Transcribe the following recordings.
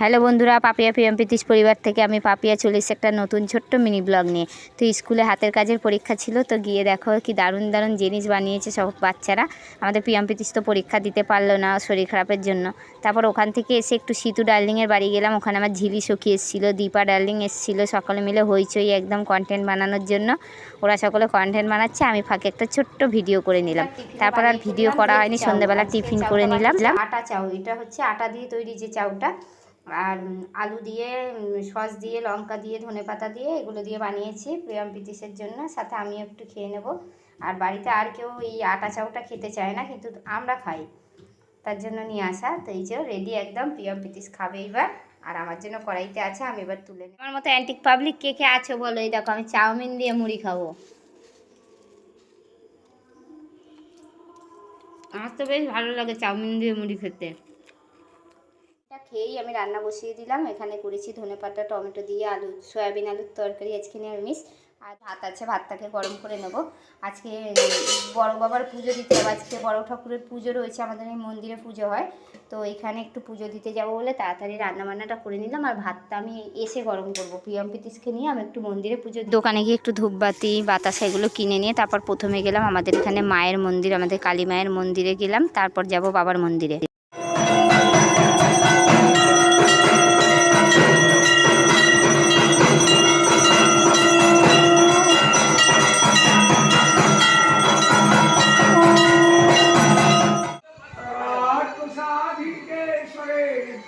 Hello বন্ধুরা, Papiya PM Pritish পরিবার থেকে আমি পাপিয়া চলে এসেছি একটা নতুন ছোট্ট মিনি ব্লগ নিয়ে। তো স্কুলে হাতের কাজের পরীক্ষা ছিল, তো গিয়ে দেখো কি দারুণ দারুণ জিনিস বানিয়েছে সব বাচ্চারা। আমাদের পিএম প্রীতিশ তো পরীক্ষা দিতে পারল না শরীর খারাপের জন্য। তারপর ওখান থেকে এসে একটু সিতু ডার্লিংয়ের বাড়ি গেলাম, ওখানে আমার ঝিলি সখী এসেছিল, দীপা ডার্লিং এসেছিল, সকলে মিলে হইচই একদম কন্টেন্ট বানানোর জন্য। ওরা সকলে কন্টেন্ট বানাচ্ছে, আমি ফাঁকে একটা ছোট্ট ভিডিও করে নিলাম। তারপর আর ভিডিও করা হয়নি, সন্ধ্যাবেলা টিফিন করে নিলাম। আটা চাউ, এটা হচ্ছে আটা দিয়ে তৈরি যে চাউটা আর আলু দিয়ে সস দিয়ে, লঙ্কা দিয়ে, ধনে পাতা দিয়ে এগুলো দিয়ে বানিয়েছি প্রিয়ম পিতিসের জন্য। সাথে আমিও একটু খেয়ে নেব। আর বাড়িতে আর কেউ এই আটা চাউটা খেতে চায় না, কিন্তু আমরা খাই। তার জন্য নিয়ে আসা। তো এই যে রেডি একদম, প্রিয়ম পিতিস খাবে এবার আর আমার জন্য কড়াইতে আছে, আমি এবার তুলে নেব। আমার মতো অ্যান্টিক পাবলিক কে কে আছে বলো? এই দেখো, আমি চাউমিন দিয়ে মুড়ি খাব। আমার তো বেশ ভালো লাগে চাউমিন দিয়ে মুড়ি খেতে। এটা খেয়েই আমি রান্না বসিয়ে দিলাম। এখানে করেছি ধনেপাতা টমেটো দিয়ে আলু, সয়াবিন আলুর তরকারি, আজকে নিরামিষ। আর ভাত আছে, ভাতটাকে গরম করে নেব। আজকে বড় বাবার পুজো দিতে হবে আজকে বড় ঠাকুরের পুজো রয়েছে, আমাদের এই মন্দিরে পুজো হয়। তো এখানে একটু পুজো দিতে যাব বলে তাড়াতাড়ি রান্না বান্নাটা করে নিলাম। আর ভাতটা আমি এসে গরম করব। প্রিয়ম প্রীতিশকে নিয়ে আমি একটু মন্দিরে পুজো দোকানে গিয়ে একটু ধূপবাতি, বাতাসা এগুলো কিনে নিয়ে তারপর প্রথমে গেলাম আমাদের এখানে মায়ের মন্দির, আমাদের কালী মায়ের মন্দিরে গেলাম। তারপর যাব বাবার মন্দিরে।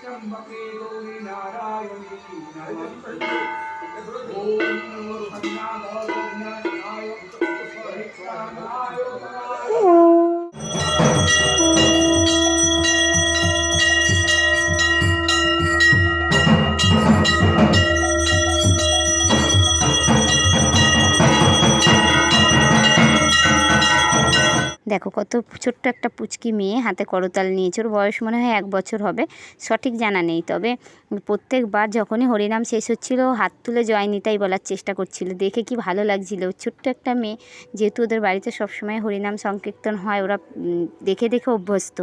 त्र्यम्बके गौरी नारायणी नमस्ते দেখো কত ছোট্ট একটা পুচকি মেয়ে হাতে করতাল নিয়েছে। ওর বয়স মনে হয় এক বছর হবে। সঠিক জানা নেই। তবে প্রত্যেকবার যখনই হরিনাম শেষ হচ্ছিল, হাত তুলে জয় নিতাই বলার চেষ্টা করছিল। দেখে কি ভালো লাগছিল। ছোট্ট একটা মেয়ে, যেহেতু ওদের বাড়িতে সবসময় হরিনাম সংকীর্তন হয়, ওরা দেখে দেখে অভ্যস্ত।